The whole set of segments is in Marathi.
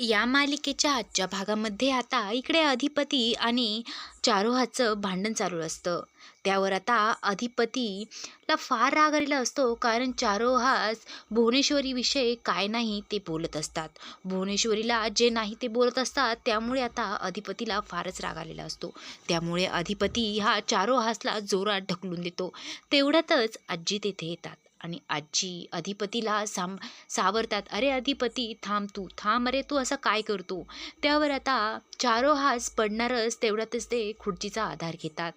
या मालिकेच्या आजच्या भागामध्ये आता इकडे अधिपती आणि चारोहाचं भांडण चालू असतं. त्यावर आता अधिपतीला फार राग आलेला असतो कारण चारोहास भुवनेश्वरीविषयी काय नाही ते बोलत असतात. भुवनेश्वरीला जे नाही ते बोलत असतात त्यामुळे आता अधिपतीला फारच राग आलेला असतो. त्यामुळे अधिपती हा चारोहासला जोरात ढकलून देतो. तेवढ्यातच आजी तेथे येतात. आणि आजी अधिपतीला साम सावरतात अरे अधिपती थांब तू थांब अरे तू असं काय करतो? त्यावर आता चारो हास पडणारच तेवढ्यातच ते खुर्चीचा आधार घेतात.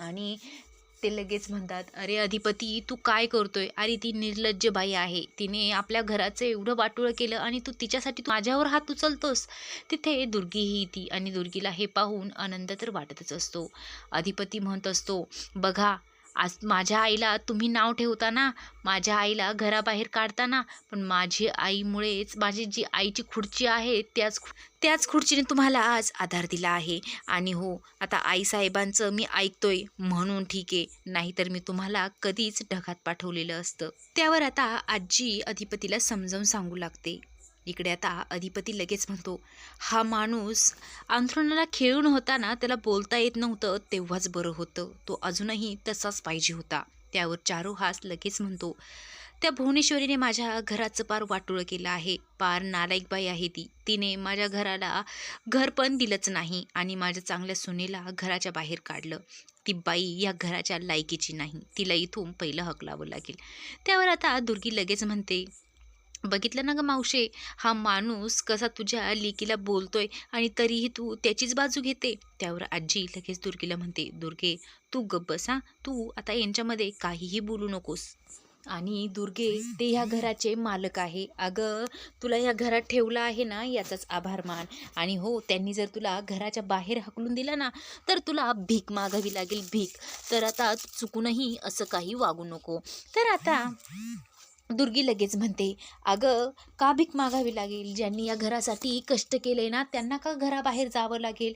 आणि ते लगेच म्हणतात अरे अधिपती तू काय करतोय? अरे ती निर्लज्ज बाई आहे. तिने आपल्या घराचं एवढं वाटोळं केलं आणि तू तिच्यासाठी तू माझ्यावर हात उचलतोस. तिथे दुर्गीही ती आणि दुर्गीला हे पाहून आनंद तर वाटतच असतो. अधिपती म्हणत असतो बघा आज माझ्या आईला तुम्ही नाव ठेवता ना माझ्या आईला घराबाहेर काढताना पण माझी आईमुळेच माझी जी आईची खुर्ची आहे त्याच खु- त्याच खुर्चीने तुम्हाला आज आधार दिला आहे. आणि हो आता आईसाहेबांचं मी ऐकतोय म्हणून ठीक आहे. नाहीतर मी तुम्हाला कधीच ढगात पाठवलेलं असतं. त्यावर आता आजी अधिपतीला समजावून सांगू लागते. इकडे आता अधिपती लगेच म्हणतो हा माणूस अंथरुणाला खेळून होता ना त्याला बोलता येत नव्हतं तेव्हाच बरं होतं. तो अजूनही तसाच पाहिजे होता. त्यावर चारू हास लगेच म्हणतो त्या भुवनेश्वरीने माझ्या घराचं पार वाटोळं केलं आहे. पार नालायक बाई आहे ती. तिने माझ्या घराला घर पण दिलंच नाही आणि माझ्या चांगल्या सुनेला घराच्या बाहेर काढलं. ती बाई या घराच्या लायकीची नाही. तिला इथून पहिलं हकलावं लागेल. त्यावर आता दुर्गी लगेच म्हणते बघितलं ना ग मावशे हा माणूस कसा तुझ्या लेकीला बोलतोय आणि तरीही तू त्याचीच बाजू घेते? त्यावर आजी लगेच दुर्गीला म्हणते दुर्गे तू गब्बस हा. तू आता यांच्यामध्ये काहीही बोलू नकोस. आणि दुर्गे ते ह्या घराचे मालक आहे. अगं तुला ह्या घरात ठेवलं आहे ना याचाच आभार मान. आणि हो त्यांनी जर तुला घराच्या बाहेर हकलून दिलं ना तर तुला भीक मागावी लागेल भीक. तर आता चुकूनही असं काही वागू नको. तर आता दुर्गी लगेच म्हणते अगं का भीक मागावी लागेल? ज्यांनी या घरासाठी कष्ट केले ना त्यांना का घराबाहेर जावं लागेल?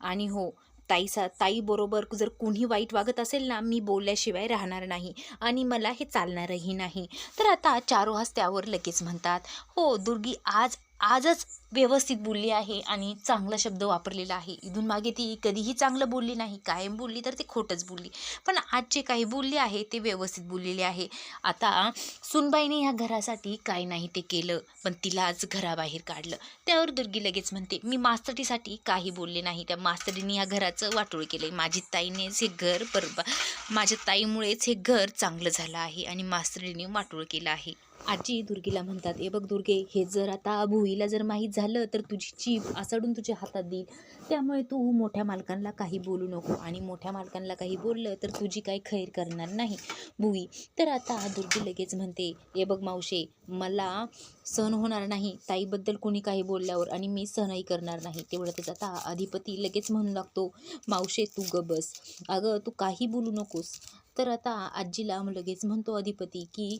आणि हो ताईसा ताईबरोबर जर कोणी वाईट वागत असेल ना मी बोलल्याशिवाय राहणार नाही आणि मला हे चालणारही नाही. तर आता चारोहास त्यावर लगेच म्हणतात हो दुर्गी आज आजच व्यवस्थित बोलली आहे आणि चांगला शब्द वापरलेला आहे. इथून मागे ती कधीही चांगलं बोलली नाही कायम बोलली तर ते खोटंच बोलली. पण आज जे काही बोलले आहे ते व्यवस्थित बोललेले आहे. आता सुनबाईने ह्या घरासाठी काय नाही ते केलं पण तिला आज घराबाहेर काढलं. त्यावर दुर्गी लगेच म्हणते मी मास्तरीसाठी काही बोलले नाही. त्या मास्तरीने ह्या घराचं वाटोळ केलं माझी ताईनेच हे घर बरबा माझ्या ताईमुळेच हे घर चांगलं झालं आहे आणि मास्तरीने वाटोळ केलं आहे. आजी दुर्गीला म्हणतात ए बघ दुर्गे हे जर आता भुईला जर माहीत झालं तर तुझी चीप आसडून तुझ्या हातात देईल. त्यामुळे तू मोठ्या मालकांना काही बोलू नको आणि मोठ्या मालकांना काही बोललं तर तुझी काही खैर करणार नाही. भुई तर आता दुर्गी लगेच म्हणते ये बघ मावशे मला सहन होणार नाही. ताईबद्दल कोणी काही बोलल्यावर आणि मी सहनही करणार नाही. तेवढ्यातच आता अधिपती लगेच म्हणू लागतो मावशे तू ग बस. अगं तू काही बोलू नकोस. तर आता आजीला लगेच म्हणतो अधिपती की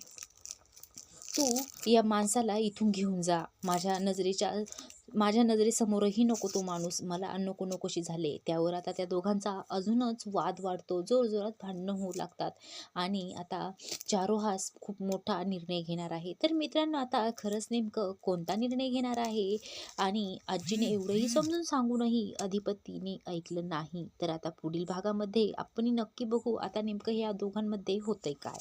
तू या माणसाला इथून घेऊन जा. माझ्या नजरेच्या माझ्या नजरेसमोरही नको तो माणूस. मला नको नकोशी झाले. त्यावर आता त्या दोघांचा अजूनच वाद वाढतो. जोरजोरात भांडणं होऊ लागतात. आणि आता चारो हा खूप मोठा निर्णय घेणार आहे. तर मित्रांनो आता खरंच नेमकं कोणता निर्णय घेणार आहे? आणि आजीने एवढंही समजून सांगूनही अधिपतीने ऐकलं नाही. तर आता पुढील भागामध्ये आपण नक्की बघू. आता नेमकं ह्या दोघांमध्ये होतंय काय?